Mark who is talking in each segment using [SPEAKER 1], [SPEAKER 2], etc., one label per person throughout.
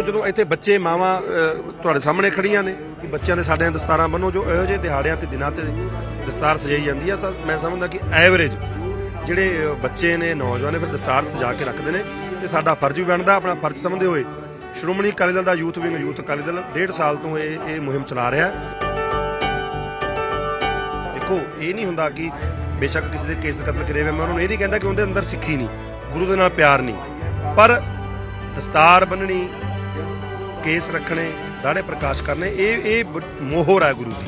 [SPEAKER 1] ਸੋ ਜਦੋਂ ਇੱਥੇ ਬੱਚੇ ਮਾਵਾਂ ਤੁਹਾਡੇ ਸਾਹਮਣੇ ਖੜੀਆਂ ਨੇ ਕਿ ਬੱਚਿਆਂ ਦੇ ਸਾਡੇ ਦਸਤਾਰਾਂ ਬੰਨੋ, ਜੋ ਇਹੋ ਜਿਹੇ ਦਿਹਾੜਿਆਂ ਤੇ ਦਿਨਾਂ ਤੇ ਦਸਤਾਰ ਸਜਾਈ ਜਾਂਦੀ ਆ ਸਰ ਮੈਂ ਸਮਝਦਾ ਕਿ ਐਵਰੇਜ ਜਿਹੜੇ ਬੱਚੇ ਨੇ, ਨੌਜਵਾਨ ਨੇ, ਫਿਰ ਦਸਤਾਰ ਸਜਾ ਕੇ ਰੱਖਦੇ ਨੇ ਤੇ ਸਾਡਾ ਫਰਜ਼ ਵੀ ਬਣਦਾ, ਆਪਣਾ ਫਰਜ਼ ਸਮਝਦੇ ਹੋਏ। ਸ਼੍ਰੋਮਣੀ ਅਕਾਲੀ ਦਲ ਦਾ youth wing, youth Akali Dal, ਡੇਢ ਸਾਲ ਤੋਂ ਇਹ ਇਹ ਮੁਹਿੰਮ ਚਲਾ ਰਿਹਾ। ਦੇਖੋ, ਇਹ ਨਹੀਂ ਹੁੰਦਾ ਕਿ ਬੇਸ਼ੱਕ ਕਿਸੇ ਦੇ ਕੇਸ ਕਤਲ ਕਰੇ ਹੋਏ, ਮੈਂ ਉਹਨਾਂ ਨੂੰ ਇਹ ਨਹੀਂ ਕਹਿੰਦਾ ਕਿ ਉਹਦੇ ਅੰਦਰ ਸਿੱਖੀ ਨਹੀਂ, ਗੁਰੂ ਦੇ ਨਾਲ ਪਿਆਰ ਨਹੀਂ। ਪਰ ਦਸਤਾਰ ਬੰਨਣੀ ਕੇਸ ਰੱਖਣੇ ਦਾੜੇ ਪ੍ਰਕਾਸ਼ ਕਰਨੇ, ਇਹ ਇਹ ਮੋਹਰ ਹੈ ਗੁਰੂ ਦੀ।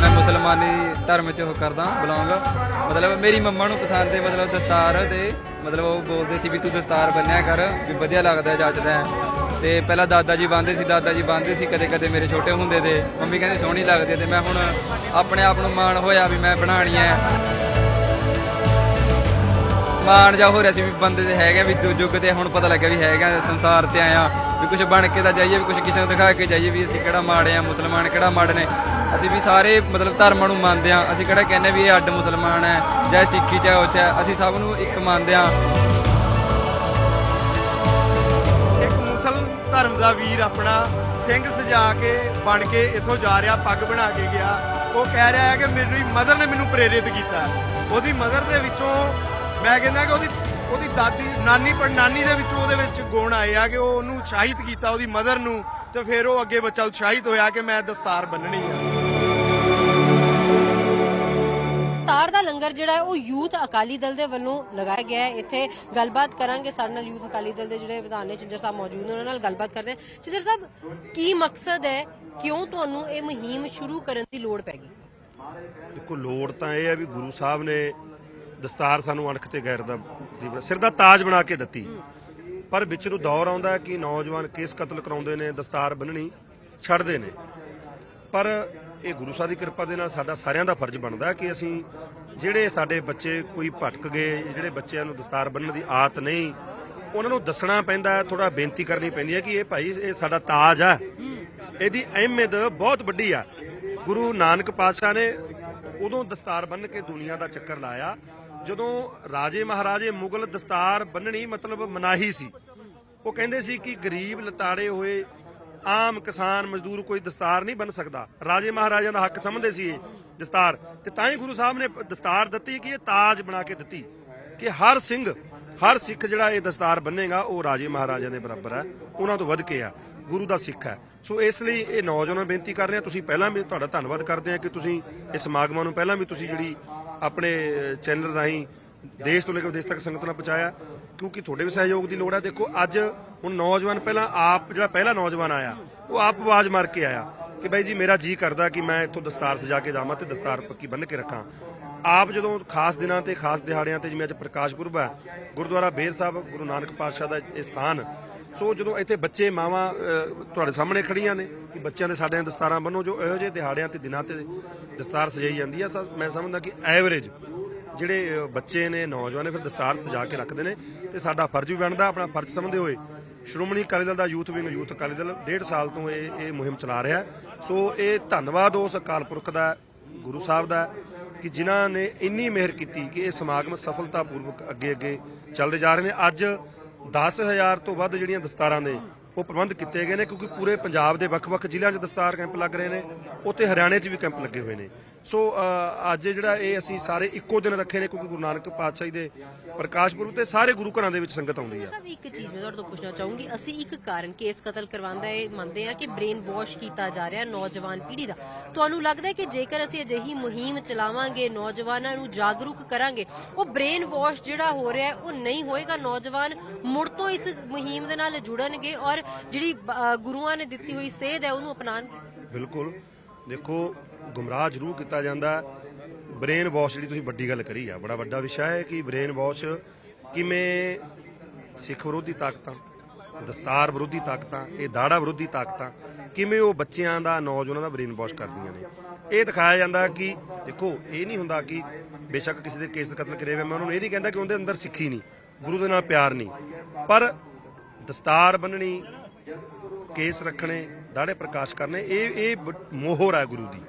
[SPEAKER 2] ਮੈਂ ਮੁਸਲਮਾਨੀ ਧਰਮ ਚ ਉਹ ਕਰਦਾ ਬਿਲੋਂਗ ਮਤਲਬ ਮੇਰੀ ਮੰਮਾ ਨੂੰ ਪਸੰਦ ਹੈ ਮਤਲਬ ਦਸਤਾਰ ਤੇ ਮਤਲਬ ਉਹ ਬੋਲਦੇ ਸੀ ਵੀ ਤੂੰ ਦਸਤਾਰ ਬੰਨਿਆ ਕਰ, ਵੀ ਵਧੀਆ ਲੱਗਦਾ ਜੱਜਦਾ ਹੈ। ਤੇ ਪਹਿਲਾਂ ਦਾਦਾ ਜੀ ਬੰਨਦੇ ਸੀ, ਦਾਦਾ ਜੀ ਬੰਨਦੇ ਸੀ ਕਦੇ ਕਦੇ ਮੇਰੇ ਛੋਟੇ ਹੁੰਦੇ ਤੇ ਮੰਮੀ ਕਹਿੰਦੀ ਸੋਹਣੀ ਲੱਗਦੀ ਤੇ ਮੈਂ ਹੁਣ ਆਪਣੇ ਆਪ ਨੂੰ ਮਾਣ ਹੋਇਆ ਵੀ ਮੈਂ ਬਣਾਣੀ ਹੈ। ਮਾਣ ਜਾ ਹੋ ਰਿਹਾ ਸੀ ਵੀ ਬੰਦੇ ਦੇ ਹੈਗੇ ਵੀ ਜੋ ਯੁੱਗ ਤੇ ਹੁਣ ਪਤਾ ਲੱਗਿਆ ਵੀ ਹੈਗਾ ਸੰਸਾਰ ਤੇ ਆਇਆ ਵੀ ਕੁਝ ਬਣ ਕੇ ਤਾਂ ਜਾਈਏ, ਵੀ ਕੁਝ ਕਿਸੇ ਨੂੰ ਦਿਖਾ ਕੇ ਜਾਈਏ ਵੀ ਅਸੀਂ ਕਿਹੜਾ ਮਾੜੇ ਆ, ਮੁਸਲਮਾਨ ਕਿਹੜਾ ਮਾੜੇ ਨੇ। ਅਸੀਂ ਵੀ ਸਾਰੇ ਮਤਲਬ ਧਰਮਾਂ ਨੂੰ ਮੰਨਦੇ ਆ, ਅਸੀਂ ਕਿਹੜਾ ਕਹਿੰਦੇ ਵੀ ਇਹ ਅੱਡ ਮੁਸਲਮਾਨ ਹੈ, ਜਾਂ ਸਿੱਖੀ ਚਾਹੇ ਉਹ ਚਾਹੇ ਅਸੀਂ ਸਭ ਨੂੰ ਇੱਕ ਮੰਨਦੇ ਆ।
[SPEAKER 3] ਇੱਕ ਮੁਸਲਮ ਧਰਮ ਦਾ ਵੀਰ ਆਪਣਾ ਸਿੰਘ ਸਜਾ ਕੇ ਬਣ ਕੇ ਇੱਥੋਂ ਜਾ ਰਿਹਾ, ਪੱਗ ਬਣਾ ਕੇ ਗਿਆ। ਉਹ ਕਹਿ ਰਿਹਾ ਹੈ ਕਿ ਮੇਰੀ ਮਦਰ ਨੇ ਮੈਨੂੰ ਪ੍ਰੇਰਿਤ ਕੀਤਾ। ਉਹਦੀ ਮਦਰ ਦੇ ਵਿੱਚੋਂ ਮੈਂ ਕਹਿੰਦਾ ਕਿ ਉਹਦੀ ਉਹਦੀ ਦਾਦੀ ਨਾਨੀ ਪਰ ਨਾਨੀ ਦੇ ਵਿੱਚੋਂ ਉਹਦੇ ਵਿੱਚ ਗੁਣ ਆਏ ਆ ਕਿ ਉਹ ਉਹਨੂੰ ਉਤਸ਼ਾਹਿਤ ਕੀਤਾ ਉਹਦੀ ਮਦਰ ਨੂੰ ਤੇ ਫਿਰ ਉਹ ਅੱਗੇ ਬੱਚਾ ਉਤਸ਼ਾਹਿਤ ਹੋਇਆ ਕਿ ਮੈਂ ਦਸਤਾਰ ਬੰਨਣੀ ਆ।
[SPEAKER 4] ਤਾਰ ਦਾ ਲੰਗਰ ਜਿਹੜਾ ਹੈ ਉਹ ਯੂਥ ਅਕਾਲੀ ਦਲ ਦੇ ਵੱਲੋਂ ਲਗਾਇਆ ਗਿਆ ਹੈ। ਇੱਥੇ ਗੱਲਬਾਤ ਕਰਾਂਗੇ। ਸਾਡੇ ਨਾਲ ਯੂਥ ਅਕਾਲੀ ਦਲ ਦੇ ਜਿਹੜੇ ਪ੍ਰਧਾਨ ਨੇ ਚਿੰਦਰ ਸਾਹਿਬ ਮੌਜੂਦ ਨੇ ਉਹਨਾਂ ਨਾਲ ਗੱਲਬਾਤ ਕਰਦੇ ਹਾਂ। ਚਿੰਦਰ ਸਾਹਿਬ ਕੀ ਮਕਸਦ ਹੈ? ਕਿਉਂ ਤੁਹਾਨੂੰ ਇਹ ਮੁਹਿੰਮ ਸ਼ੁਰੂ ਕਰਨ ਦੀ ਲੋੜ ਪੈ ਗਈ?
[SPEAKER 1] ਦੇਖੋ ਲੋੜ ਤਾਂ ਇਹ ਹੈ ਵੀ ਗੁਰੂ ਸਾਹਿਬ ਨੇ ਦਸਤਾਰ ਸਾਨੂੰ ਅਣਖ ਤੇ ਗੈਰ ਦਾ ਸਿਰ ਦਾ ਤਾਜ ਬਣਾ ਕੇ ਦਿੱਤੀ। ਪਰ ਵਿੱਚ ਨੂੰ ਦੌਰ ਆਉਂਦਾ ਕਿ ਨੌਜਵਾਨ ਕੇਸ ਕਤਲ ਕਰਾਉਂਦੇ ਨੇ, ਦਸਤਾਰ ਬੰਨਣੀ ਛੱਡਦੇ ਨੇ। ਪਰ ਇਹ ਗੁਰੂ ਸਾਹਿਬ ਦੀ ਕਿਰਪਾ ਦੇ ਨਾਲ ਸਾਡਾ ਸਾਰਿਆਂ ਦਾ ਫਰਜ਼ ਬਣਦਾ ਕਿ ਅਸੀਂ ਜਿਹੜੇ ਸਾਡੇ ਬੱਚੇ ਕੋਈ ਭਟਕ ਗਏ, ਜਿਹੜੇ ਬੱਚਿਆਂ ਨੂੰ ਦਸਤਾਰ ਬੰਨਣ ਦੀ ਆਦਤ ਨਹੀਂ, ਉਹਨਾਂ ਨੂੰ ਦੱਸਣਾ ਪੈਂਦਾ ਥੋੜਾ ਬੇਨਤੀ ਕਰਨੀ ਪੈਂਦੀ ਹੈ ਕਿ ਇਹ ਭਾਈ, ਇਹ ਸਾਡਾ ਤਾਜ ਆ ਇਹਦੀ ਅਹਿਮੀਅਤ ਬਹੁਤ ਵੱਡੀ ਆ। ਗੁਰੂ ਨਾਨਕ ਪਾਤਸ਼ਾਹ ਨੇ ਉਦੋਂ ਦਸਤਾਰ ਬੰਨ੍ਹ ਕੇ ਦੁਨੀਆ ਦਾ ਚੱਕਰ ਲਾਇਆ ਜਦੋਂ ਰਾਜੇ ਮਹਾਰਾਜੇ ਮੁਗਲ ਦਸਤਾਰ ਬੰਨਣੀ ਮਤਲਬ ਮਨਾਹੀ ਸੀ, ਉਹ ਕਹਿੰਦੇ ਸੀ ਕਿ ਗਰੀਬ ਲਤਾੜੇ ਹੋਏ, ਆਮ ਕਿਸਾਨ ਮਜ਼ਦੂਰ ਕੋਈ ਦਸਤਾਰ ਨਹੀਂ ਬਣ ਸਕਦਾ। ਰਾਜੇ ਮਹਾਰਾਜਿਆਂ ਦਾ ਹੱਕ ਸਮਝਦੇ ਸੀ ਇਹ ਦਸਤਾਰ। ਤੇ ਤਾਂ ਹੀ ਗੁਰੂ ਸਾਹਿਬ ਨੇ ਦਸਤਾਰ ਦਿੱਤੀ ਕਿ ਇਹ ਤਾਜ ਬਣਾ ਕੇ ਦਿੱਤੀ ਕਿ ਹਰ ਸਿੰਘ, ਹਰ ਸਿੱਖ ਜਿਹੜਾ ਇਹ ਦਸਤਾਰ ਬੰਨੇਗਾ, ਉਹ ਰਾਜੇ ਮਹਾਰਾਜਿਆਂ ਦੇ ਬਰਾਬਰ ਹੈ, ਉਹਨਾਂ ਤੋਂ ਵੱਧ ਕੇ ਆ ਗੁਰੂ ਦਾ ਸਿੱਖ ਹੈ। ਸੋ ਇਸ ਲਈ ਇਹ ਨੌਜਵਾਨਾਂ ਬੇਨਤੀ ਕਰ ਰਹੇ ਹਾਂ, ਤੁਸੀਂ ਪਹਿਲਾਂ ਵੀ ਤੁਹਾਡਾ ਧੰਨਵਾਦ ਕਰਦੇ ਹਾਂ ਕਿ ਤੁਸੀਂ ਇਸ ਸਮਾਗਮਾਂ ਨੂੰ ਪਹਿਲਾਂ ਵੀ ਤੁਸੀਂ ਜਿਹੜੀ ਆਪਣੇ ਚੈਨਲ ਰਾਹੀਂ ਦੇਸ਼ ਤੋਂ ਲੈ ਕੇ ਵਿਦੇਸ਼ ਤੱਕ ਸੰਗਤ ਨਾਲ ਪਹੁੰਚਾਇਆ। ਕਿਉਂਕਿ ਤੁਹਾਡੇ ਵੀ ਸਹਿਯੋਗ ਦੀ ਲੋੜ ਹੈ। ਦੇਖੋ, ਅੱਜ ਹੁਣ ਨੌਜਵਾਨ ਪਹਿਲਾਂ ਆਪ, ਜਿਹੜਾ ਪਹਿਲਾ ਨੌਜਵਾਨ ਆਇਆ, ਉਹ ਆਪ ਆਵਾਜ਼ ਮਾਰ ਕੇ ਆਇਆ ਕਿ ਬਾਈ ਜੀ, ਮੇਰਾ ਜੀ ਕਰਦਾ ਕਿ ਮੈਂ ਇੱਥੋਂ ਦਸਤਾਰ ਸਜਾ ਕੇ ਜਾਵਾਂ ਤੇ ਦਸਤਾਰ ਪੱਕੀ ਬੰਨ੍ਹ ਕੇ ਰੱਖਾਂ। ਆਪ ਜਦੋਂ ਖਾਸ ਦਿਨਾਂ ਤੇ, ਖਾਸ ਦਿਹਾੜਿਆਂ ਤੇ ਜਿਵੇਂ ਅੱਜ ਪ੍ਰਕਾਸ਼ ਪੁਰਬ ਹੈ, ਗੁਰਦੁਆਰਾ ਬੇਰ ਸਾਹਿਬ, ਗੁਰੂ ਨਾਨਕ ਪਾਤਸ਼ਾਹ ਦਾ ਇਹ ਸਥਾਨ ਸੋ ਜਦੋਂ ਇੱਥੇ ਬੱਚੇ ਮਾਵਾਂ ਤੁਹਾਡੇ ਸਾਹਮਣੇ ਖੜੀਆਂ ਨੇ ਕਿ ਬੱਚਿਆਂ ਦੇ ਸਾਡੇ ਦਸਤਾਰਾਂ ਬੰਨੋ, ਜੋ ਇਹੋ ਜਿਹੇ ਦਿਹਾੜਿਆਂ ਤੇ ਦਿਨਾਂ ਤੇ ਦਸਤਾਰ ਸਜਾਈ ਜਾਂਦੀ ਆ ਮੈਂ ਸਮਝਦਾ ਕਿ ਐਵਰੇਜ ਜਿਹੜੇ ਬੱਚੇ ਨੇ, ਨੌਜਵਾਨ ਨੇ, ਫਿਰ ਦਸਤਾਰ ਸਜਾ ਕੇ ਰੱਖਦੇ ਨੇ ਤੇ ਸਾਡਾ ਫਰਜ਼ ਵੀ ਬਣਦਾ, ਆਪਣਾ ਫਰਜ਼ ਸਮਝਦੇ ਹੋਏ। ਸ਼੍ਰੋਮਣੀ ਅਕਾਲੀ ਦਲ ਦਾ youth wing, youth Akali Dal ਡੇਢ ਸਾਲ ਤੋਂ ਇਹ ਇਹ ਮੁਹਿੰਮ ਚਲਾ ਰਿਹਾ। ਸੋ ਇਹ ਧੰਨਵਾਦ ਉਸ ਅਕਾਲ ਪੁਰਖ ਦਾ, ਗੁਰੂ ਸਾਹਿਬ ਦਾ, ਕਿ ਜਿਨ੍ਹਾਂ ਨੇ ਇੰਨੀ ਮਿਹਰ ਕੀਤੀ ਕਿ ਇਹ ਸਮਾਗਮ ਸਫਲਤਾਪੂਰਵਕ ਅੱਗੇ ਅੱਗੇ ਚੱਲਦੇ ਜਾ ਰਹੇ ਨੇ। ਅੱਜ 10000 ਤੋਂ ਵੱਧ ਜਿਹੜੀਆਂ ਦਸਤਾਰਾਂ ਨੇ ਉਹ ਪ੍ਰਬੰਧ ਕੀਤੇ ਗਏ ਨੇ, ਕਿਉਂਕਿ ਪੂਰੇ ਪੰਜਾਬ ਦੇ ਵੱਖ-ਵੱਖ ਜ਼ਿਲ੍ਹਿਆਂ 'ਚ ਦਸਤਾਰ ਕੈਂਪ ਲੱਗ ਰਹੇ ਨੇ। ਉੱਥੇ ਹਰਿਆਣੇ 'ਚ ਵੀ ਕੈਂਪ ਲੱਗੇ ਹੋਏ ਨੇ। ਸੋ ਅੱਜ ਜਿਹੜਾ ਇਹ ਅਸੀਂ ਸਾਰੇ ਇੱਕੋ ਦਿਨ ਰੱਖੇ ਨੇ ਕਿਉਂਕਿ ਗੁਰੂ ਨਾਨਕ ਪਾਤਸ਼ਾਹ ਜੀ ਦੇ ਪ੍ਰਕਾਸ਼ ਪੁਰਬ ਤੇ ਸਾਰੇ ਗੁਰੂ ਘਰਾਂ ਦੇ ਵਿੱਚ ਸੰਗਤ ਆਉਂਦੀ ਆ।
[SPEAKER 4] ਸਭ ਇੱਕ ਚੀਜ਼ ਮੈਂ ਤੁਹਾਡੇ ਤੋਂ ਪੁੱਛਣਾ ਚਾਹੂੰਗੀ। ਅਸੀਂ ਇੱਕ ਕਾਰਨ ਕੇਸ ਕਤਲ ਕਰਵਾਉਂਦਾ ਇਹ ਮੰਨਦੇ ਆ ਕਿ ਬ੍ਰੇਨ ਵਾਸ਼ ਕੀਤਾ ਜਾ ਰਿਹਾ ਨੌਜਵਾਨ ਪੀੜ੍ਹੀ ਦਾ। ਤੁਹਾਨੂੰ ਲੱਗਦਾ ਹੈ ਕਿ ਜੇਕਰ ਅਸੀਂ ਅਜਿਹੀ ਮੁਹਿੰਮ ਚਲਾਵਾਂਗੇ ਨੌਜਵਾਨਾਂ ਨੂੰ ਜਾਗਰੂਕ ਕਰਾਂਗੇ ਉਹ ਬ੍ਰੇਨ ਵਾਸ਼ ਜਿਹੜਾ ਹੋ ਰਿਹਾ ਹੈ ਉਹ ਨਹੀਂ ਹੋਏਗਾ। ਨੌਜਵਾਨ ਮੁੜ ਤੋਂ ਇਸ ਮੁਹਿੰਮ ਦੇ ਨਾਲ ਜੁੜਨਗੇ ਔਰ ਜਿਹੜੀ ਗੁਰੂਆਂ ਨੇ ਦਿੱਤੀ ਹੋਈ ਸੇਧ ਹੈ ਉਹਨੂੰ ਅਪਣਾਉਣਗੇ।
[SPEAKER 1] ਬਿਲਕੁਲ। ਦੇਖੋ, ਗੁੰਮਰਾਹ ਜ਼ਰੂਰ ਕੀਤਾ ਜਾਂਦਾ ਬ੍ਰੇਨ ਵਾਸ਼ ਜਿਹੜੀ ਤੁਸੀਂ ਵੱਡੀ ਗੱਲ ਕਰੀ ਆ, ਬੜਾ ਵੱਡਾ ਵਿਸ਼ਾ ਹੈ ਕਿ ਬ੍ਰੇਨ ਵਾਸ਼ ਕਿਵੇਂ ਸਿੱਖ ਵਿਰੋਧੀ ਤਾਕਤਾਂ, ਦਸਤਾਰ ਵਿਰੋਧੀ ਤਾਕਤਾਂ, ਇਹ ਦਾੜਾ ਵਿਰੋਧੀ ਤਾਕਤਾਂ, ਕਿਵੇਂ ਉਹ ਬੱਚਿਆਂ ਦਾ, ਨੌਜਵਾਨਾਂ ਦਾ ਬ੍ਰੇਨ ਵਾਸ਼ ਕਰਦੀਆਂ ਨੇ। ਇਹ ਦਿਖਾਇਆ ਜਾਂਦਾ ਕਿ ਦੇਖੋ, ਇਹ ਨਹੀਂ ਹੁੰਦਾ ਕਿ ਬੇਸ਼ੱਕ ਕਿਸੇ ਦੇ ਕੇਸ ਕਤਲ ਕਰੇ ਹੋਏ, ਮੈਂ ਉਹਨਾਂ ਇਹ ਨਹੀਂ ਕਹਿੰਦਾ ਕਿ ਉਹਦੇ ਅੰਦਰ ਸਿੱਖੀ ਨਹੀਂ, ਗੁਰੂ ਦੇ ਨਾਲ ਪਿਆਰ ਨਹੀਂ। ਪਰ ਦਸਤਾਰ ਬੰਨਣੀ, ਕੇਸ ਰੱਖਣੇ ਦਾੜੇ ਪ੍ਰਕਾਸ਼ ਕਰਨੇ, ਇਹ ਇਹ ਮੋਹਰ ਹੈ ਗੁਰੂ ਦੀ।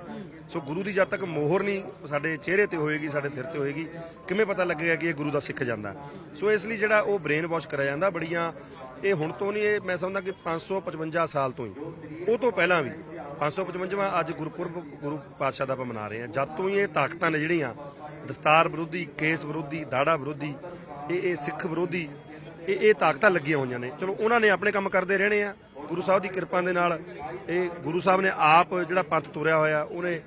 [SPEAKER 1] ਸੋ ਗੁਰੂ ਦੀ ਜਦ ਤੱਕ ਮੋਹਰ ਨਹੀਂ ਸਾਡੇ ਚਿਹਰੇ ਤੇ ਹੋਏਗੀ, ਸਾਡੇ ਸਿਰ ਤੇ ਹੋਏਗੀ, ਕਿਵੇਂ ਪਤਾ ਲੱਗੇਗਾ ਕਿ ਇਹ ਗੁਰੂ ਦਾ ਸਿੱਖ ਜਾਂਦਾ? ਸੋ ਇਸ ਲਈ ਜਿਹੜਾ ਉਹ ਬ੍ਰੇਨ ਵਾਸ਼ ਕਰਿਆ ਜਾਂਦਾ, ਬੜੀਆਂ, ਇਹ ਹੁਣ ਤੋਂ ਨਹੀਂ, ਇਹ ਮੈਂ ਸਮਝਦਾ ਕਿ 555 ਸਾਲ ਤੋਂ ਹੀ। ਉਹ ਤੋਂ ਪਹਿਲਾਂ ਵੀ 555ਵਾਂ ਅੱਜ ਗੁਰਪੁਰਬ, ਗੁਰੂ ਪਾਤਸ਼ਾਹ ਦਾ ਆਪਾਂ ਮਨਾ ਰਹੇ ਹਾਂ। ਜਦ ਤੋਂ ਹੀ ਇਹ ਤਾਕਤਾਂ ਨੇ ਜਿਹੜੀਆਂ ਦਸਤਾਰ ਵਿਰੋਧੀ, ਕੇਸ ਵਿਰੋਧੀ, ਦਾੜਾ ਵਿਰੋਧੀ, ਇਹ ਇਹ ਸਿੱਖ ਵਿਰੋਧੀ, ਇਹ ਇਹ ਤਾਕਤਾਂ ਲੱਗੀਆਂ ਹੋਈਆਂ ਨੇ। ਚਲੋ, ਉਹਨਾਂ ਨੇ ਆਪਣੇ ਕੰਮ ਕਰਦੇ ਰਹਿਣੇ ਆ। ਗੁਰੂ ਸਾਹਿਬ ਦੀ ਕਿਰਪਾ ਦੇ ਨਾਲ ਇਹ ਗੁਰੂ ਸਾਹਿਬ ਨੇ ਆਪ ਜਿਹੜਾ ਪੰਥ ਤੁਰਿਆ ਹੋਇਆ, ਉਹਨੇ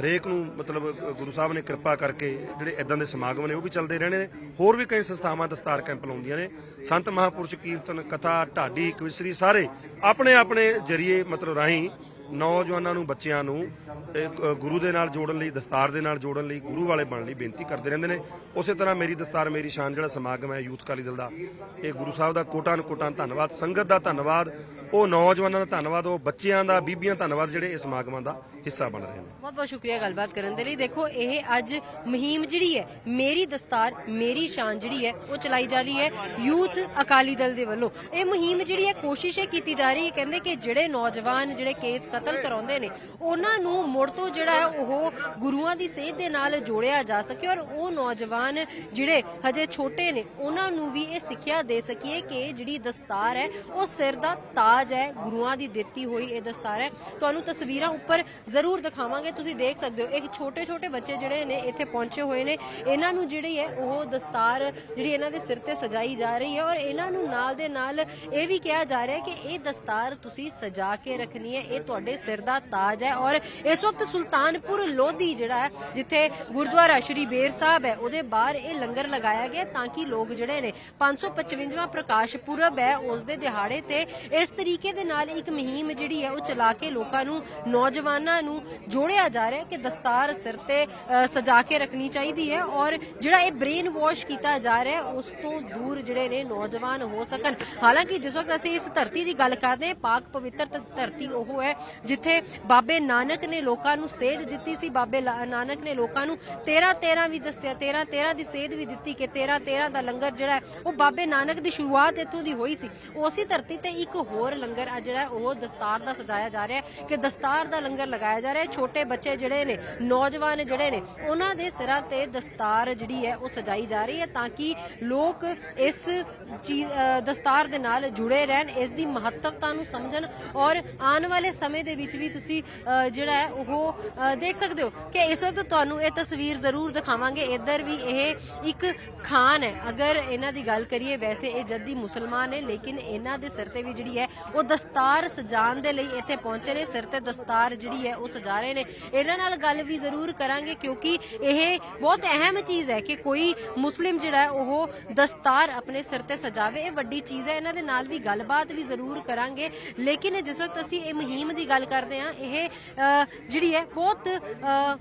[SPEAKER 1] ਹਰੇਕ ਨੂੰ ਮਤਲਬ ਗੁਰੂ ਸਾਹਿਬ ਨੇ ਕਿਰਪਾ ਕਰਕੇ ਜਿਹੜੇ ਇਦਾਂ ਦੇ ਸਮਾਗਮ ਨੇ ਉਹ ਵੀ ਚੱਲਦੇ ਰਹਿਣੇ ਨੇ। ਹੋਰ ਵੀ ਕਈ ਸੰਸਥਾਵਾਂ ਦਸਤਾਰ ਕੈਂਪ ਲਾਉਂਦੀਆਂ ਨੇ। ਸੰਤ ਮਹਾਪੁਰਸ਼ ਕੀਰਤਨ, ਕਥਾ, ਢਾਡੀ, ਕਵਿਸ਼ਰੀ ਸਾਰੇ ਆਪਣੇ ਆਪਣੇ ਜਰੀਏ ਮਤਲਬ ਰਾਹੀਂ ਨੌਜਵਾਨਾਂ ਨੂੰ, ਬੱਚਿਆਂ ਨੂੰ ਗੁਰੂ ਦੇ ਨਾਲ ਜੋੜਨ ਲਈ, ਦਸਤਾਰ ਦੇ ਨਾਲ ਜੋੜਨ ਲਈ, ਗੁਰੂ ਵਾਲੇ ਬਣਨ ਲਈ ਬੇਨਤੀ ਕਰਦੇ ਰਹਿੰਦੇ ਨੇ। ਉਸੇ ਤਰ੍ਹਾਂ ਮੇਰੀ ਦਸਤਾਰ, ਮੇਰੀ ਸ਼ਾਨ ਜਿਹੜਾ ਸਮਾਗਮ ਹੈ ਯੂਥ ਕਾਲੀ ਦਲ ਦਾ, ਇਹ ਗੁਰੂ ਸਾਹਿਬ ਦਾ ਕੋਟਾਨ ਕੋਟਾਨ ਧੰਨਵਾਦ, ਸੰਗਤ ਦਾ ਧੰਨਵਾਦ, ਉਹ ਨੌਜਵਾਨਾਂ ਦਾ ਧੰਨਵਾਦ, ਉਹ ਬੱਚਿਆਂ ਦਾ, ਬੀਬੀਆਂ ਧੰਨਵਾਦ ਜਿਹੜੇ ਇਸ ਸਮਾਗਮਾਂ ਦਾ ਹਿੱਸਾ ਬਣ ਰਹੇ ਨੇ।
[SPEAKER 4] ਬਹੁਤ ਬਹੁਤ ਸ਼ੁਕਰੀਆ ਗੱਲਬਾਤ ਕਰਨ ਦੇ ਲਈ। ਦੇਖੋ, ਇਹ ਅੱਜ ਮੁਹਿੰਮ ਜਿਹੜੀ ਹੈ, ਮੇਰੀ ਦਸਤਾਰ, ਮੇਰੀ ਸ਼ਾਨ ਜਿਹੜੀ ਹੈ, ਉਹ ਚਲਾਈ ਜਾ ਰਹੀ ਹੈ ਯੂਥ ਅਕਾਲੀ ਦਲ ਦੇ ਵੱਲੋਂ। ਇਹ ਮੁਹਿੰਮ ਜਿਹੜੀ ਹੈ, ਕੋਸ਼ਿਸ਼ ਇਹ ਕੀਤੀ ਜਾ ਰਹੀ ਹੈ ਕਹਿੰਦੇ ਕਿ ਜਿਹੜੇ ਨੌਜਵਾਨ, ਜਿਹੜੇ ਕੇਸ ਕਤਲ ਕਰਾਉਂਦੇ ਨੇ। ਉਹਨਾਂ ਨੂੰ ਮੁੜ ਤੋਂ ਜਿਹੜਾ ਹੈ ਉਹ ਗੁਰੂਆਂ ਦੀ ਸੇਧ ਦੇ ਨਾਲ ਜੋੜਿਆ ਜਾ ਸਕੇ ਔਰ ਉਹ ਨੌਜਵਾਨ ਜਿਹੜੇ ਹਜੇ ਛੋਟੇ ਨੇ, ਉਹਨਾਂ ਨੂੰ ਵੀ ਇਹ ਸਿੱਖਿਆ ਦੇ ਸਕੀਏ ਕਿ ਜਿਹੜੀ ਦਸਤਾਰ ਹੈ, ਉਹ ਸਿਰ ਦਾ ਤਾਜ ਹੈ, ਗੁਰੂਆਂ ਦੀ ਦਿੱਤੀ ਹੋਈ ਇਹ ਦਸਤਾਰ ਹੈ। ਤੁਹਾਨੂੰ ਤਸਵੀਰਾਂ ਉੱਪਰ ਜ਼ਰੂਰ ਦਿਖਾਵਾਂਗੇ। ਤੁਸੀਂ ਦੇਖ ਸਕਦੇ ਹੋ ਇੱਕ ਛੋਟੇ ਛੋਟੇ ਬੱਚੇ ਜਿਹੜੇ ਨੇ ਇੱਥੇ ਪਹੁੰਚੇ ਹੋਏ ਨੇ। ਇਹਨਾਂ ਨੂੰ ਜਿਹੜੀ ਹੈ ਉਹ ਦਸਤਾਰ ਜਿਹੜੀ ਇਹਨਾਂ ਦੇ ਸਿਰ ਤੇ ਸਜਾਈ ਜਾ ਰਹੀ ਹੈ ਔਰ ਇਹਨਾਂ ਨੂੰ ਨਾਲ ਦੇ ਨਾਲ ਇਹ ਵੀ ਕਿਹਾ ਜਾ ਰਿਹਾ ਹੈ ਕਿ ਇਹ ਦਸਤਾਰ ਤੁਸੀਂ ਸਜਾ ਕੇ ਰੱਖਣੀ ਹੈ, ਇਹ ਤੁਹਾਡੀ ਸਿਰ ਦਾ ਤਾਜ ਹੈ ਔਰ ਇਸ ਵਕਤ ਸੁਲਤਾਨਪੁਰ ਲੋਧੀ ਜਿਹੜਾ ਹੈ, ਜਿੱਥੇ ਗੁਰਦੁਆਰਾ ਸ਼੍ਰੀ ਬੇਰ ਸਾਹਿਬ ਹੈ, ਉਹਦੇ ਬਾਹਰ ਇਹ ਲੰਗਰ ਲਗਾਇਆ ਗਿਆ ਤਾਂ ਕਿ ਲੋਕ ਜਿਹੜੇ ਨੇ 555ਵਾਂ ਪ੍ਰਕਾਸ਼ ਪੁਰਬ ਹੈ, ਉਸ ਦੇ ਦਿਹਾੜੇ ਤੇ ਇਸ ਤਰੀਕੇ ਦੇ ਨਾਲ ਇੱਕ ਮੁਹਿੰਮ ਜਿਹੜੀ ਹੈ, ਉਹ ਚਲਾ ਕੇ ਲੋਕਾਂ ਨੂੰ, ਨੌਜਵਾਨਾਂ ਨੂੰ ਜੋੜਿਆ ਜਾ ਰਿਹਾ ਕਿ ਦਸਤਾਰ ਸਿਰ ਤੇ ਸਜਾ ਕੇ ਰੱਖਣੀ ਚਾਹੀਦੀ ਹੈ ਔਰ ਜਿਹੜਾ ਇਹ ਬ੍ਰੇਨ ਵਾਸ਼ ਕੀਤਾ ਜਾ ਰਿਹਾ ਉਸ ਤੋਂ ਦੂਰ ਜਿਹੜੇ ਨੇ ਨੌਜਵਾਨ ਹੋ ਸਕਣ। ਹਾਲਾਂਕਿ ਜਿਸ ਵਕਤ ਅਸੀਂ ਇਸ ਧਰਤੀ ਦੀ ਗੱਲ ਕਰਦੇ ਹਾਂ, ਪਾਕ ਪਵਿੱਤਰ ਧਰਤੀ ਉਹ ਹੈ ਜਿੱਥੇ ਬਾਬੇ ਨਾਨਕ ਨੇ ਲੋਕਾਂ ਨੂੰ ਸੇਧ ਦਿੱਤੀ ਸੀ, ਬਾਬੇ ਨਾਨਕ ਨੇ ਲੋਕਾਂ ਨੂੰ 13 13 ਵੀ ਦੱਸਿਆ 13 13 ਦੀ ਸੇਧ ਵੀ ਦਿੱਤੀ ਕਿ 13 13 ਦਾ ਲੰਗਰ ਜਿਹੜਾ ਉਹ ਬਾਬੇ ਨਾਨਕ ਦੀ ਸ਼ੁਰੂਆਤ ਇੱਥੋਂ ਦੀ ਹੋਈ ਸੀ। ਉਸੇ ਧਰਤੀ ਤੇ ਇੱਕ ਹੋਰ ਲੰਗਰ ਆ ਜਿਹੜਾ ਉਹ ਦਸਤਾਰ ਦਾ ਸਜਾਇਆ ਜਾ ਰਿਹਾ ਹੈ ਕਿ ਦਸਤਾਰ ਦਾ ਲੰਗਰ ਲਗਾਇਆ ਜਾ ਰਿਹਾ ਹੈ। ਛੋਟੇ ਬੱਚੇ ਜਿਹੜੇ ਨੇ, ਨੌਜਵਾਨ ਜਿਹੜੇ ਨੇ, ਉਹਨਾਂ ਦੇ ਸਿਰਾਂ ਤੇ ਦਸਤਾਰ ਜਿਹੜੀ ਹੈ, ਉਹ ਸਜਾਈ ਜਾ ਰਹੀ ਹੈ ਤਾਂ ਕਿ ਲੋਕ ਇਸ ਦਸਤਾਰ ਦੇ ਨਾਲ ਜੁੜੇ ਰਹਿਣ, ਇਸ ਦੀ ਮਹੱਤਵਤਾ ਨੂੰ ਸਮਝਣ ਔਰ ਆਉਣ ਵਾਲੇ ਸਮੇਂ ਦੇ ਵਿੱਚ ਵੀ ਤੁਸੀਂ ਅ, ਜਿਹੜਾ ਹੈ ਉਹ ਦੇਖ ਸਕਦੇ ਹੋ ਕਿ ਇਸ ਵਕਤ ਤੁਹਾਨੂੰ ਇਹ ਤਸਵੀਰ ਜ਼ਰੂਰ ਦਿਖਾਵਾਂਗੇ। ਇੱਧਰ ਵੀ ਇਹ ਇੱਕ ਖਾਨ ਹੈ। ਅਗਰ ਇਹਨਾਂ ਦੀ ਗੱਲ ਕਰੀਏ ਵੈਸੇ ਇਹ ਜੱਦੀ ਮੁਸਲਮਾਨ ਨੇ ਲੇਕਿਨ ਇਹਨਾਂ ਦੇ ਸਿਰ ਤੇ ਵੀ ਜਿਹੜੀ ਹੈ ਉਹ ਦਸਤਾਰ ਸਜਾਉਣ ਦੇ ਲਈ ਇੱਥੇ ਪਹੁੰਚੇ ਨੇ। ਸਿਰ ਤੇ ਦਸਤਾਰ ਜਿਹੜੀ ਹੈ ਉਹ ਸਜਾ ਰਹੇ ਨੇ। ਇਹਨਾਂ ਨਾਲ ਗੱਲ ਵੀ ਜ਼ਰੂਰ ਕਰਾਂਗੇ ਕਿਉਂਕਿ ਇਹ ਬਹੁਤ ਅਹਿਮ ਚੀਜ਼ ਹੈ ਕਿ ਕੋਈ ਮੁਸਲਿਮ ਜਿਹੜਾ ਹੈ ਉਹ ਦਸਤਾਰ ਆਪਣੇ ਸਿਰ ਤੇ ਸਜਾਵੇ। ਇਹ ਵੱਡੀ ਚੀਜ਼ ਹੈ। ਇਹਨਾਂ ਦੇ ਨਾਲ ਵੀ ਗੱਲਬਾਤ ਵੀ ਜ਼ਰੂਰ ਕਰਾਂਗੇ। ਲੇਕਿਨ ਜਿਸ ਵਕਤ ਅਸੀਂ ਇਹ ਮੁਹਿੰਮ ਦੀ ਗੱਲ ਕਰਦੇ ਹਾਂ ਇਹ ਅ, ਜਿਹੜੀ ਹੈ ਬਹੁਤ ਅ,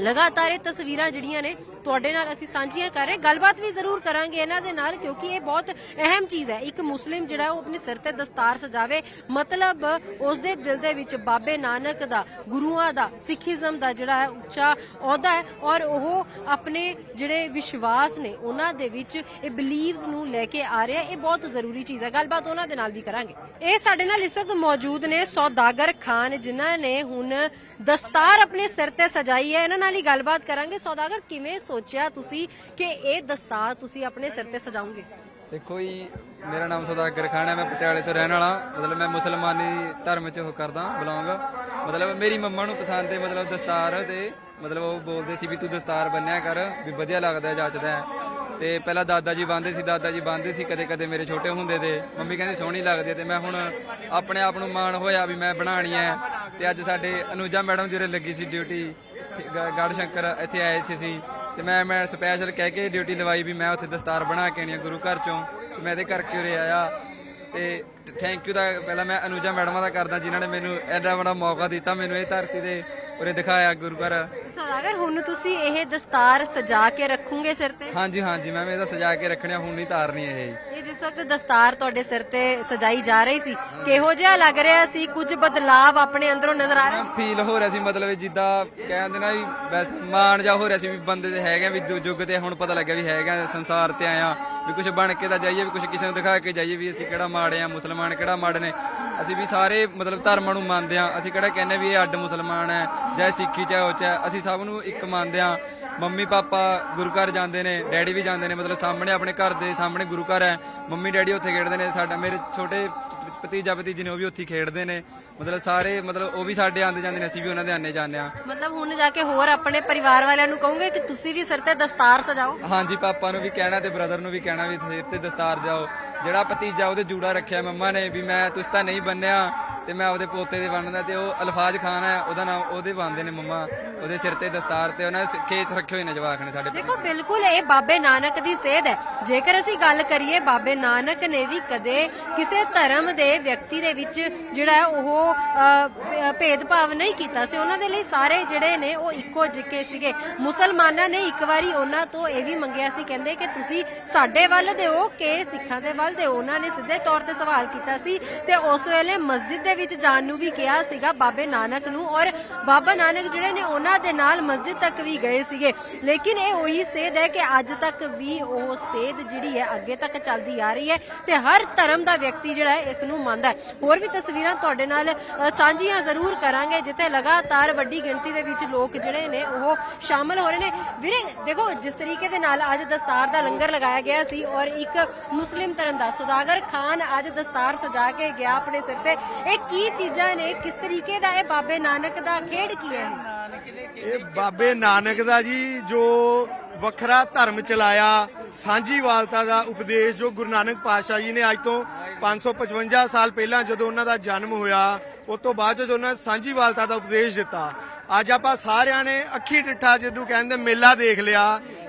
[SPEAKER 4] ਲਗਾਤਾਰ ਇਹ ਤਸਵੀਰਾਂ ਜਿਹੜੀਆਂ ਨੇ ਤੁਹਾਡੇ ਨਾਲ ਅਸੀਂ ਸਾਂਝੀਆਂ ਕਰ ਰਹੇ ਗੱਲਬਾਤ ਵੀ ਜ਼ਰੂਰ ਕਰਾਂਗੇ ਇਹਨਾਂ ਦੇ ਨਾਲ, ਕਿਉਂਕਿ ਇਹ ਬਹੁਤ ਅਹਿਮ ਚੀਜ਼ ਹੈ। ਇੱਕ ਮੁਸਲਿਮ ਜਿਹੜਾ ਉਹ ਆਪਣੇ ਸਿਰ ਤੇ ਦਸਤਾਰ ਸਜਾਵੇ। ਮਤਲਬ ਉਸ ਦੇ ਦਿਲ ਦੇ ਵਿੱਚ ਬਾਬੇ ਨਾਨਕ ਦਾ, ਗੁਰੂਆਂ ਦਾ, ਸਿੱਖੀਜ਼ਮ ਦਾ ਜਿਹੜਾ ਹੈ, ਉੱਚਾ ਅਹੁਦਾ ਹੈ ਔਰ ਉਹ ਆਪਣੇ ਜਿਹੜੇ ਵਿਸ਼ਵਾਸ ਨੇ, ਉਹਨਾਂ ਦੇ ਵਿੱਚ ਇਹ ਬਿਲੀਵਸ ਨੂੰ ਲੈ ਕੇ ਆ ਰਿਹਾ। ਇਹ ਬਹੁਤ ਜ਼ਰੂਰੀ ਚੀਜ਼ ਹੈ। ਗੱਲਬਾਤ ਉਹਨਾਂ ਦੇ ਨਾਲ ਵੀ ਕਰਾਂਗੇ। ਇਹ ਸਾਡੇ ਨਾਲ ਇਸ ਵਕਤ ਮੌਜੂਦ ਨੇ ਸੌਦਾਗਰ ਖਾਨ, ਜਿਨ੍ਹਾਂ ਨੇ ਹੁਣ ਦਸਤਾਰ ਆਪਣੇ ਸਿਰ ਤੇ ਸਜਾਈ ਹੈ। ਇਹਨਾਂ ਨਾਲ ਹੀ ਗੱਲਬਾਤ ਕਰਾਂਗੇ। ਸੌਦਾਗਰ, ਕਿਵੇਂ ਸੋਚਿਆ ਤੁਸੀਂ ਕਿ ਇਹ ਦਸਤਾਰ ਤੁਸੀਂ ਆਪਣੇ ਸਿਰ ਤੇ ਸਜਾਉਂਗੇ
[SPEAKER 2] ਦੇਖੋ ਜੀ, ਮੇਰਾ ਨਾਮ ਸੌਦਾਗਰ ਖਾਨ ਹੈ, ਮੈਂ ਪਟਿਆਲੇ ਤੋਂ ਰਹਿਣ ਵਾਲਾ। ਮਤਲਬ ਮੈਂ ਮੁਸਲਮਾਨੀ ਧਰਮ ਚ ਉਹ ਕਰਦਾ ਬਿਲੋਂਗ ਮਤਲਬ ਮੇਰੀ ਮੰਮਾ ਨੂੰ ਪਸੰਦ ਹੈ ਮਤਲਬ ਦਸਤਾਰ ਤੇ ਮਤਲਬ ਉਹ ਬੋਲਦੇ ਸੀ ਵੀ ਤੂੰ ਦਸਤਾਰ ਬੰਨਿਆ ਕਰ, ਵੀ ਵਧੀਆ ਲੱਗਦਾ, ਜੱਚਦਾ ਤੇ ਪਹਿਲਾਂ ਦਾਦਾ ਜੀ ਬੰਨਦੇ ਸੀ, ਦਾਦਾ ਜੀ ਬੰਨਦੇ ਸੀ ਕਦੇ ਕਦੇ ਮੇਰੇ ਛੋਟੇ ਹੁੰਦੇ ਤੇ ਮੰਮੀ ਕਹਿੰਦੀ ਸੋਹਣੀ ਲੱਗਦੀ ਤੇ ਮੈਂ ਹੁਣ ਆਪਣੇ ਆਪ ਨੂੰ ਮਾਣ ਹੋਇਆ ਵੀ ਮੈਂ ਬਣਾਣੀ ਹੈ। ਤੇ ਅੱਜ ਸਾਡੇ ਅਨੂਜਾ ਮੈਡਮ ਜਿਹੜੇ ਲੱਗੀ ਸੀ ਡਿਊਟੀ ਗੜ ਸ਼ੰਕਰ ਇੱਥੇ ਆਏ ਸੀ ਅਸੀਂ। ਤੇ ਮੈਂ ਮੈਂ ਸਪੈਸ਼ਲ ਕਹਿ ਕੇ ਡਿਊਟੀ ਲਵਾਈ ਵੀ ਮੈਂ ਉੱਥੇ ਦਸਤਾਰ ਬਣਾ ਕੇ ਆਣੀ ਆ ਗੁਰੂ ਘਰ ਚੋਂ। ਤੇ ਮੈਂ ਇਹਦੇ ਕਰਕੇ ਉਰੇ ਆਇਆ। ਤੇ ਥੈਂਕ ਯੂ ਦਾ ਪਹਿਲਾਂ ਮੈਂ ਅਨੂਜਾ ਮੈਡਮਾਂ ਦਾ ਕਰਦਾ ਜਿਨ੍ਹਾਂ ਨੇ ਮੈਨੂੰ ਐਡਾ ਬੜਾ ਮੌਕਾ ਦਿੱਤਾ, ਮੈਨੂੰ ਇਹ ਧਰਤੀ ਤੇ ਉਰੇ ਦਿਖਾਇਆ ਗੁਰੂ ਘਰ।
[SPEAKER 4] ਸੌਦਾਗਰ ਹੁਣ ਤੁਸੀਂ ਇਹ ਦਸਤਾਰ ਸਜਾ ਕੇ ਰੱਖੋਗੇ ਸਿਰ ਤੇ?
[SPEAKER 2] ਹਾਂਜੀ ਹਾਂਜੀ ਮੈਂ ਇਹਦਾ ਸਜਾ ਕੇ ਰੱਖਣਿਆ ਹੁਣ ਨਹੀਂ ਤਾਰਨੀ ਇਹ
[SPEAKER 4] ਇਹ ਜਿਸ ਵਕਤ ਦਸਤਾਰ ਤੁਹਾਡੇ ਸਿਰ ਤੇ ਸਜਾਈ ਜਾ ਰਹੀ ਸੀ ਕਿਹੋ ਜਿਹਾ ਲੱਗ ਰਿਹਾ ਸੀ? ਕੁਝ ਬਦਲਾਵ ਆਪਣੇ ਅੰਦਰੋਂ ਨਜ਼ਰ ਆ ਰਿਹਾ?
[SPEAKER 2] ਫੀਲ ਹੋ ਰਿਹਾ ਸੀ ਮਤਲਬ ਜਿੱਦਾਂ ਕਹਿੰਦੇ ਨਾ ਵੀ ਬਸ ਮਾਣ ਜਾ ਹੋ ਰਿਹਾ ਸੀ ਵੀ ਬੰਦੇ ਤੇ ਹੈਗੇ ਵੀ ਜੋ- ਯੁੱਗ ਤੇ ਹੁਣ ਪਤਾ ਲੱਗਿਆ ਵੀ ਹੈਗਾ ਸੰਸਾਰ ਤੇ ਆਇਆ ਵੀ ਕੁਝ ਬਣ ਕੇ ਤਾਂ ਜਾਈਏ ਵੀ ਕੁਝ ਕਿਸੇ ਨੂੰ ਦਿਖਾ ਕੇ ਜਾਈਏ ਵੀ ਅਸੀਂ ਕਿਹੜਾ ਮਾੜੇ ਆ ਮੁਸਲਮਾਨ ਕਿਹੜਾ ਮਾੜੇ ਨੇ। ਅਸੀਂ ਵੀ ਸਾਰੇ ਮਤਲਬ ਧਰਮਾਂ ਨੂੰ ਮੰਨਦੇ ਆ ਅਸੀਂ ਕਿਹੜਾ ਕਹਿੰਦੇ ਵੀ ਇਹ ਅੱਡ ਮੁਸਲਮਾਨ ਹੈ ਜਾਂ ਸਿੱਖੀ ਚਾਹੇ ਉਹ ਚ ਹੈ। ਅਸੀਂ ਸਭ ਨੂੰ ਇੱਕ ਮੰਨਦੇ ਆ ਮੰਮੀ ਪਾਪਾ ਗੁਰੂ ਘਰ ਜਾਂਦੇ ਨੇ ਡੈਡੀ ਵੀ ਜਾਂਦੇ ਨੇ। ਮਤਲਬ ਸਾਹਮਣੇ ਆਪਣੇ ਘਰ ਦੇ ਸਾਹਮਣੇ ਗੁਰੂ ਘਰ ਹੈ। ਮੰਮੀ ਡੈਡੀ ਉੱਥੇ ਖੇਡਦੇ ਨੇ। ਸਾਡਾ ਮੇਰੇ ਛੋਟੇ ਭਤੀਜਾ ਭਤੀਜੀ ਨੇ ਉਹ ਵੀ ਉੱਥੇ ਖੇਡਦੇ ਨੇ। ਮਤਲਬ ਸਾਰੇ ਮਤਲਬ ਉਹ ਵੀ ਸਾਡੇ ਆਉਂਦੇ ਜਾਂਦੇ ਨੇ। ਅਸੀਂ ਵੀ ਉਹਨਾਂ ਦੇ ਆਨੇ ਜਾਂਦੇ ਆ
[SPEAKER 4] ਮਤਲਬ ਹੁਣ ਜਾ ਕੇ ਹੋਰ ਆਪਣੇ ਪਰਿਵਾਰ ਵਾਲਿਆਂ ਨੂੰ ਕਹੋਗੇ ਕਿ ਤੁਸੀਂ ਵੀ ਸਿਰ ਤੇ ਦਸਤਾਰ ਸਜਾਓ?
[SPEAKER 2] ਹਾਂਜੀ ਪਾਪਾ ਨੂੰ ਵੀ ਕਹਿਣਾ ਤੇ ਬ੍ਰਦਰ ਨੂੰ ਵੀ ਕਹਿਣਾ ਵੀ ਸਿਰ ਤੇ ਦਸਤਾਰ ਜਾਓ। ਜਿਹੜਾ ਭਤੀਜਾ ਉਹਦੇ ਜੂੜਾ ਰੱਖਿਆ ਮੰਮਾ ਨੇ ਵੀ ਮੈਂ ਤੁਸੀਂ ਤਾਂ ਨਹੀਂ ਬੰਨਿਆ। ਤੇ ਮੈਂ ਉਹਦੇ ਪੋਤੇ ਦੇ ਬੰਨਦਾ ਤੇ ਉਹ ਅਲਫਾਜ਼ ਖਾਨ ਹੈ ਉਹਦਾ ਨਾਮ ਉਹਦੇ ਬੰਨਦੇ ਨੇ ਮੰਮਾ ਉਹਦੇ ਸਿਰ ਤੇ ਦਸਤਾਰ ਤੇ ਉਹਨਾਂ ਨੇ ਰੱਖੇ ਹੋਏ ਨੇ ਜਵਾਕ ਨੇ ਸਾਡੇ
[SPEAKER 4] ਦੇਖੋ ਬਿਲਕੁਲ ਇਹ ਬਾਬੇ ਨਾਨਕ ਦੀ ਸੇਧ ਹੈ। ਜੇਕਰ ਅਸੀਂ ਗੱਲ ਕਰੀਏ ਬਾਬੇ ਨਾਨਕ ਨੇ ਵੀ ਕਦੇ ਕਿਸੇ ਧਰਮ ਦੇ ਵਿਅਕਤੀ ਦੇ ਵਿੱਚ ਜਿਹੜਾ ਹੈ ਉਹ ਅ, ਭੇਦਭਾਵ ਨਹੀਂ ਕੀਤਾ ਸੀ। ਉਹਨਾਂ ਦੇ ਲਈ ਸਾਰੇ ਜਿਹੜੇ ਨੇ ਉਹ ਇੱਕੋ ਜਿੱਕੇ ਸੀਗੇ। ਮੁਸਲਮਾਨਾਂ ਨੇ ਇੱਕ ਵਾਰੀ ਉਹਨਾਂ ਤੋਂ ਇਹ ਵੀ ਮੰਗਿਆ ਸੀ ਕਹਿੰਦੇ ਕਿ ਤੁਸੀਂ ਸਾਡੇ ਵੱਲ ਦਿਓ ਕਿ ਸਿੱਖਾਂ ਦੇ ਵੱਲ ਦਿਓ। ਉਹਨਾਂ ਨੇ ਸਿੱਧੇ ਤੌਰ ਤੇ ਸਵਾਲ ਕੀਤਾ ਸੀ ਤੇ ਉਸ ਵੇਲੇ ਮਸਜਿਦ ਦੇ ਵਿੱਚ ਜਾਣ ਨੂੰ ਵੀ ਕਿਹਾ ਸੀਗਾ ਬਾਬੇ ਨਾਨਕ ਨੂੰ ਔਰ ਬਾਬਾ ਨਾਨਕ ਜਿਹੜੇ ਨੇ ਉਹਨਾਂ ਦੇ ਨਾਲ ਮਸਜਿਦ ਤੱਕ ਵੀ ਗਏ ਸੀਗੇ। ਲੇਕਿਨ ਇਹ ਉਹੀ ਸੇਧ ਹੈ ਕਿ ਅੱਜ ਤੱਕ ਵੀ ਉਹ ਸੇਧ ਜਿਹੜੀ ਹੈ ਅੱਗੇ ਤੱਕ ਚੱਲਦੀ ਆ ਰਹੀ ਹੈ ਤੇ ਹਰ ਧਰਮ ਦਾ ਵਿਅਕਤੀ ਜਿਹੜਾ ਹੈ ਇਸ ਨੂੰ ਮੰਨਦਾ ਹੈ। ਹੋਰ ਵੀ ਤਸਵੀਰਾਂ ਤੁਹਾਡੇ ਨਾਲ ਸਾਂਝੀਆਂ ਜ਼ਰੂਰ ਕਰਾਂਗੇ, ਜਿੱਥੇ ਲਗਾਤਾਰ ਵੱਡੀ ਗਿਣਤੀ ਦੇ ਵਿੱਚ ਲੋਕ ਜਿਹੜੇ ਨੇ ਉਹ ਸ਼ਾਮਲ ਹੋ ਰਹੇ ਨੇ। ਵੀਰੇ, ਦੇਖੋ, ਜਿਸ ਤਰੀਕੇ ਦੇ ਨਾਲ ਅੱਜ ਦਸਤਾਰ ਦਾ ਲੰਗਰ ਲਗਾਇਆ ਗਿਆ ਸੀ ਔਰ ਇੱਕ ਮੁਸਲਿਮ ਧਰਮ ਦਾ ਸੁਦਾਗਰ ਖਾਨ ਅੱਜ ਦਸਤਾਰ ਸਜਾ ਕੇ ਗਿਆ ਆਪਣੇ ਸਿਰ ਤੇ। ਇਹ ਕੀ ਚੀਜ਼ਾਂ ਨੇ? ਕਿਸ ਤਰੀਕੇ ਦਾ ਇਹ ਬਾਬੇ ਨਾਨਕ ਦਾ ਖੇਡ ਕੀ ਹੈ?
[SPEAKER 3] ਇਹ ਬਾਬੇ ਨਾਨਕ ਦਾ ਜੀ, ਜੋ ਵੱਖਰਾ ਧਰਮ ਚਲਾਇਆ ਸਾਂਝੀਵਾਲਤਾ ਦਾ ਉਪਦੇਸ਼ ਜੋ ਗੁਰੂ ਨਾਨਕ ਪਾਤਸ਼ਾਹ ਜੀ ਨੇ ਅੱਜ ਤੋਂ 555 ਸਾਲ ਪਹਿਲਾਂ ਜਦੋਂ ਉਹਨਾਂ ਦਾ ਜਨਮ ਹੋਇਆ, ਉਸ ਤੋਂ ਬਾਅਦ ਜਦੋਂ ਉਹਨਾਂ ਨੇ ਸਾਂਝੀਵਾਲਤਾ ਦਾ ਉਪਦੇਸ਼ ਦਿੱਤਾ। ਅੱਜ ਆਪਾਂ ਸਾਰਿਆਂ ਨੇ ਅੱਖੀ ਟਿੱਠਾ ਜਦੋਂ ਕਹਿੰਦੇ ਮੇਲਾ ਦੇਖ ਲਿਆ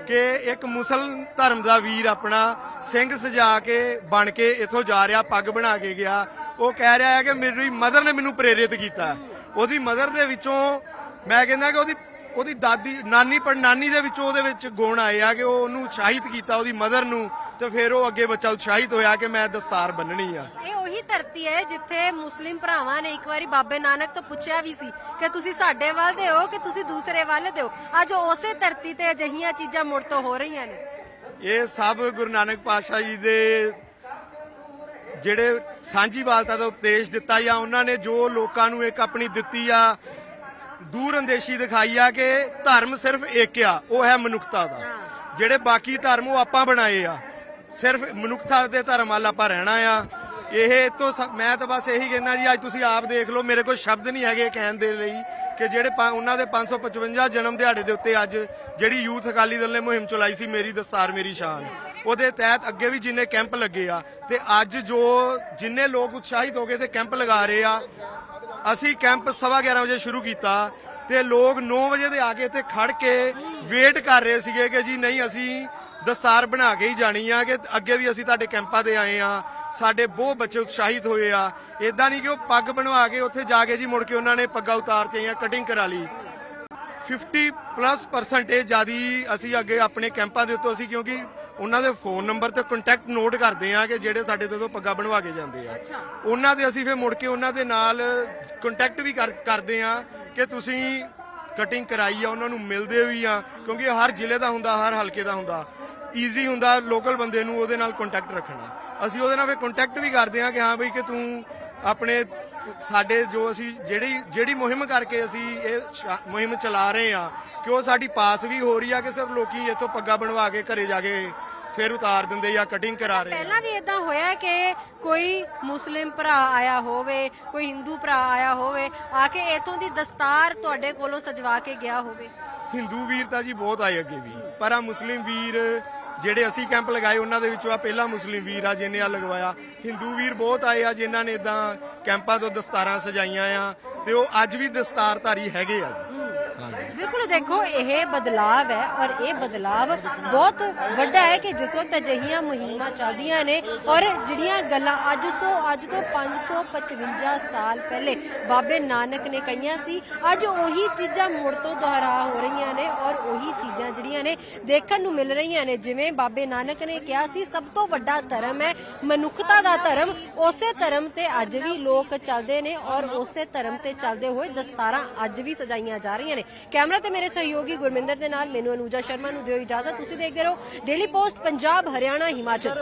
[SPEAKER 3] ਕਿ ਇੱਕ ਮੁਸਲਮ ਧਰਮ ਦਾ ਵੀਰ ਆਪਣਾ ਸਿੰਘ ਸਜਾ ਕੇ ਬਣ ਕੇ ਇੱਥੋਂ ਜਾ ਰਿਹਾ, ਪੱਗ ਬਣਾ ਕੇ ਗਿਆ। ਉਹ ਕਹਿ ਰਿਹਾ ਹੈ ਕਿ ਮੇਰੀ ਮਦਰ ਨੇ ਮੈਨੂੰ ਪ੍ਰੇਰਿਤ ਕੀਤਾ। ਉਹਦੀ ਮਦਰ ਦੇ ਵਿੱਚੋਂ ਮੈਂ ਕਹਿੰਦਾ ਕਿ ਉਹਦੀ ਉਹਦੀ ਦਾਦੀ ਨਾਨੀ ਪਰ ਨਾਨੀ ਦੇ ਵਿੱਚੋਂ ਉਹਦੇ ਵਿੱਚ ਗੁਣ ਆਏ ਆ ਕਿ ਉਹ ਉਹਨੂੰ ਉਤਸ਼ਾਹਿਤ ਕੀਤਾ ਉਹਦੀ ਮਦਰ ਨੂੰ ਤੇ ਫਿਰ ਉਹ ਅੱਗੇ ਬੱਚਾ ਉਤਸ਼ਾਹਿਤ ਹੋਇਆ ਕਿ ਮੈਂ ਦਸਤਾਰ ਬੰਨਣੀ ਆ।
[SPEAKER 4] ਇਹ ਉਹੀ ਧਰਤੀ ਹੈ ਜਿੱਥੇ ਮੁਸਲਿਮ ਭਰਾਵਾਂ ਨੇ ਇੱਕ ਵਾਰੀ ਬਾਬੇ ਨਾਨਕ ਤੋਂ ਪੁੱਛਿਆ ਵੀ ਸੀ ਕਿ ਤੁਸੀਂ ਸਾਡੇ ਵੱਲ ਦੇ ਹੋ ਕਿ ਤੁਸੀਂ ਦੂਸਰੇ ਵੱਲ ਦੇ ਹੋ? ਅੱਜ ਉਸੇ ਧਰਤੀ ਤੇ ਅਜਿਹੀਆਂ ਚੀਜ਼ਾਂ ਮੁੜ ਤੋਂ ਹੋ ਰਹੀਆਂ ਨੇ।
[SPEAKER 3] ਇਹ ਸਭ ਗੁਰੂ ਨਾਨਕ ਪਾਤਸ਼ਾਹ ਜੀ ਦੇ ਜਿਹੜੇ ਸਾਂਝੀਵਾਲਤਾ ਦਾ ਉਪਦੇਸ਼ ਦਿੱਤਾ ਜਾਂ ਉਹਨਾਂ ਨੇ ਜੋ ਲੋਕਾਂ ਨੂੰ ਇੱਕ ਆਪਣੀ ਦਿੱਤੀ ਆ ਦੂਰ ਅੰਦੇਸ਼ੀ ਦਿਖਾਈ ਆ ਕਿ ਧਰਮ ਸਿਰਫ ਇੱਕ ਆ ਉਹ ਹੈ ਮਨੁੱਖਤਾ ਦਾ। ਜਿਹੜੇ ਬਾਕੀ ਧਰਮ ਉਹ ਆਪਾਂ ਬਣਾਏ ਆ ਸਿਰਫ ਮਨੁੱਖਤਾ ਦੇ ਧਰਮ ਵੱਲ ਆਪਾਂ ਰਹਿਣਾ ਆ। ਇਹ ਤੋਂ ਮੈਂ ਤਾਂ ਬਸ ਇਹੀ ਕਹਿੰਦਾ ਜੀ ਅੱਜ ਤੁਸੀਂ ਆਪ ਦੇਖ ਲਓ ਮੇਰੇ ਕੋਲ ਸ਼ਬਦ ਨਹੀਂ ਹੈਗੇ ਕਹਿਣ ਦੇ ਲਈ ਕਿ ਜਿਹੜੇ ਉਹਨਾਂ ਦੇ 555 ਜਨਮ ਦਿਹਾੜੇ ਦੇ ਉੱਤੇ ਅੱਜ ਜਿਹੜੀ ਯੂਥ ਅਕਾਲੀ ਦਲ ਨੇ ਮੁਹਿੰਮ ਚਲਾਈ ਸੀ ਮੇਰੀ ਦਸਤਾਰ ਮੇਰੀ ਸ਼ਾਨ। ਉਹਦੇ ਤਹਿਤ ਅੱਗੇ ਵੀ ਜਿੰਨੇ ਕੈਂਪ ਲੱਗੇ ਆ ਤੇ ਅੱਜ ਜੋ ਜਿੰਨੇ ਲੋਕ ਉਤਸ਼ਾਹਿਤ ਹੋ ਗਏ ਤੇ ਕੈਂਪ ਲਗਾ ਰਹੇ ਆ, ਅਸੀਂ ਕੈਂਪ ਸਵਾ 11 ਵਜੇ ਸ਼ੁਰੂ ਕੀਤਾ ਤੇ ਲੋਕ 9 ਵਜੇ ਦੇ ਆ ਕੇ ਇੱਥੇ ਖੜ ਕੇ ਵੇਟ ਕਰ ਰਹੇ ਸੀਗੇ ਕਿ ਜੀ ਨਹੀਂ, ਅਸੀਂ ਦਸਤਾਰ ਬਣਾ ਕੇ ਹੀ ਜਾਣੀ ਆ ਕਿ ਅੱਗੇ ਵੀ ਅਸੀਂ ਤੁਹਾਡੇ ਕੈਂਪਾਂ ਤੇ ਆਏ ਆ, ਸਾਡੇ ਬਹੁਤ ਬੱਚੇ ਉਤਸ਼ਾਹਿਤ ਹੋਏ ਆ। ਇਦਾਂ ਨਹੀਂ ਕਿ ਉਹ ਪੱਗ ਬਣਵਾ ਕੇ ਉੱਥੇ ਜਾ ਕੇ ਜੀ ਮੁੜ ਕੇ ਉਹਨਾਂ ਨੇ ਪੱਗਾਂ ਉਤਾਰਤੀਆਂ ਜਾਂ ਕਟਿੰਗ ਕਰਾ ਲਈ। 50 ਪਲੱਸ ਪਰਸੈਂਟੇਜ ਜਿਆਦੀ ਅਸੀਂ ਅੱਗੇ ਆਪਣੇ ਕੈਂਪਾਂ ਦੇ ਉੱਤੇ ਅਸੀਂ ਕਿਉਂਕਿ ਉਹਨਾਂ ਦੇ ਫੋਨ ਨੰਬਰ ਤੇ ਕੰਟੈਕਟ ਨੋਟ ਕਰਦੇ ਆ ਕਿ ਜਿਹੜੇ ਸਾਡੇ ਤੋਂ ਪੱਗਾਂ ਬਣਵਾ ਕੇ ਜਾਂਦੇ ਆ। ਉਹਨਾਂ ਦੇ ਅਸੀਂ ਫਿਰ ਮੁੜ ਕੇ ਉਹਨਾਂ ਦੇ ਨਾਲ ਕੰਟੈਕਟ ਵੀ ਕਰ- ਕਰਦੇ ਆ ਕਿ ਤੁਸੀਂ ਕਟਿੰਗ ਕਰਾਈ ਆ ਉਹਨਾਂ ਨੂੰ ਮਿਲਦੇ ਵੀ ਆ ਕਿਉਂਕਿ ਹਰ ਜ਼ਿਲ੍ਹੇ ਦਾ ਹੁੰਦਾ ਹਰ ਹਲਕੇ ਦਾ ਹੁੰਦਾ। ਈਜ਼ੀ ਹੁੰਦਾ ਲੋਕਲ ਬੰਦੇ ਨੂੰ ਉਹਦੇ ਨਾਲ ਕੰਟੈਕਟ ਰੱਖਣਾ। ਅਸੀਂ ਉਹਦੇ ਨਾਲ ਫਿਰ ਕੰਟੈਕਟ ਵੀ ਕਰਦੇ ਆ ਕਿ ਹਾਂ ਬਈ ਕਿ ਤੂੰ ਆਪਣੇ ਸਾਡੇ ਜੋ ਅਸੀਂ ਜਿਹੜੀ ਜਿਹੜੀ ਮੁਹਿੰਮ ਕਰਕੇ ਅਸੀਂ ਇਹ ਸ਼ਾ- ਮੁਹਿੰਮ ਚਲਾ ਰਹੇ ਆ ਕਿ ਉਹ ਸਾਡੀ ਪਾਸ ਵੀ ਹੋ ਰਹੀ ਆ ਕਿ ਸਿਰਫ ਲੋਕੀ ਇੱਥੋਂ ਪੱਗਾਂ ਬਣਵਾ ਕੇ ਘਰੇ ਜਾ ਕੇ ਫਿਰ ਉਤਾਰ ਦਿੰਦੇ ਜਾਂ ਕਟਿੰਗ ਕਰਾ ਰਹੇ ਆ।
[SPEAKER 4] ਪਹਿਲਾਂ ਵੀ ਇਦਾਂ ਹੋਇਆ ਕਿ ਕੋਈ ਮੁਸਲਿਮ ਭਰਾ ਆਇਆ ਹੋਵੇ ਕੋਈ ਹਿੰਦੂ ਭਰਾ ਆਇਆ ਹੋਵੇ ਆ ਕੇ ਇਥੋਂ ਦੀ ਦਸਤਾਰ ਤੁਹਾਡੇ ਕੋਲੋਂ ਸਜਵਾ ਕੇ ਗਿਆ ਹੋਵੇ।
[SPEAKER 3] ਹਿੰਦੂ ਵੀਰ ਤਾਂ ਜੀ ਬਹੁਤ ਆਏ ਅੱਗੇ ਵੀ ਪਰ ਆ ਮੁਸਲਿਮ ਵੀਰ ਜਿਹੜੇ ਅਸੀਂ ਕੈਂਪ ਲਗਾਏ, ਉਹਨਾਂ ਦੇ ਵਿੱਚੋਂ ਆ ਪਹਿਲਾ ਮੁਸਲਿਮ ਵੀਰ ਆ ਜਿਹਨੇ ਆ ਲਗਵਾਇਆ। ਹਿੰਦੂ ਵੀਰ ਬਹੁਤ ਆਏ ਆ ਜਿਨ੍ਹਾਂ ਨੇ ਇਦਾਂ ਕੈਂਪਾਂ ਤੋਂ ਦਸਤਾਰਾਂ ਸਜਾਈਆਂ ਆ ਤੇ ਉਹ ਅੱਜ ਵੀ ਦਸਤਾਰਧਾਰੀ ਹੈਗੇ ਆ ਜੀ।
[SPEAKER 4] ਬਿਲਕੁਲ ਦੇਖੋ, ਇਹ ਬਦਲਾਵ ਹੈ ਔਰ ਇਹ ਬਦਲਾਵ ਬਹੁਤ ਵੱਡਾ ਹੈ ਕਿ ਜਿਸ ਵਕਤ ਅਜਿਹੀਆਂ ਮੁਹਿੰਮਾਂ ਚੱਲਦੀਆਂ ਨੇ ਔਰ ਜਿਹੜੀਆਂ ਗੱਲਾਂ ਅੱਜ ਸੋ, ਅੱਜ ਤੋਂ 555 ਸਾਲ ਪਹਿਲੇ ਬਾਬੇ ਨਾਨਕ ਨੇ ਕਹੀਆਂ ਸੀ, ਅੱਜ ਉਹੀ ਚੀਜ਼ਾਂ ਮੁੜ ਤੋਂ ਦੁਹਰਾ ਹੋ ਰਹੀਆਂ ਨੇ ਔਰ ਉਹੀ ਚੀਜ਼ਾਂ ਜਿਹੜੀਆਂ ਨੇ ਦੇਖਣ ਨੂੰ ਮਿਲ ਰਹੀਆਂ ਨੇ। ਜਿਵੇਂ ਬਾਬੇ ਨਾਨਕ ਨੇ ਕਿਹਾ ਸੀ, ਸਭ ਤੋਂ ਵੱਡਾ ਧਰਮ ਹੈ ਮਨੁੱਖਤਾ ਦਾ ਧਰਮ। ਉਸੇ ਧਰਮ ਤੇ ਅੱਜ ਵੀ ਲੋਕ ਚੱਲਦੇ ਨੇ ਔਰ ਉਸੇ ਧਰਮ ਤੇ ਚੱਲਦੇ ਹੋਏ ਦਸਤਾਰਾਂ ਅੱਜ ਵੀ ਸਜਾਈਆਂ ਜਾ ਰਹੀਆਂ ਨੇ। ਕੈਮਰਾ ਤੇ ਮੇਰੇ ਸਹਿਯੋਗੀ ਗੁਰਮਿੰਦਰ ਦੇ ਨਾਲ ਮੈਨੂੰ ਅਨੂਜਾ ਸ਼ਰਮਾ ਨੂੰ ਦਿਓ ਇਜਾਜ਼ਤ। ਤੁਸੀਂ ਦੇਖਦੇ ਰਹੋ ਡੇਲੀ ਪੋਸਟ ਪੰਜਾਬ, ਹਰਿਆਣਾ, ਹਿਮਾਚਲ।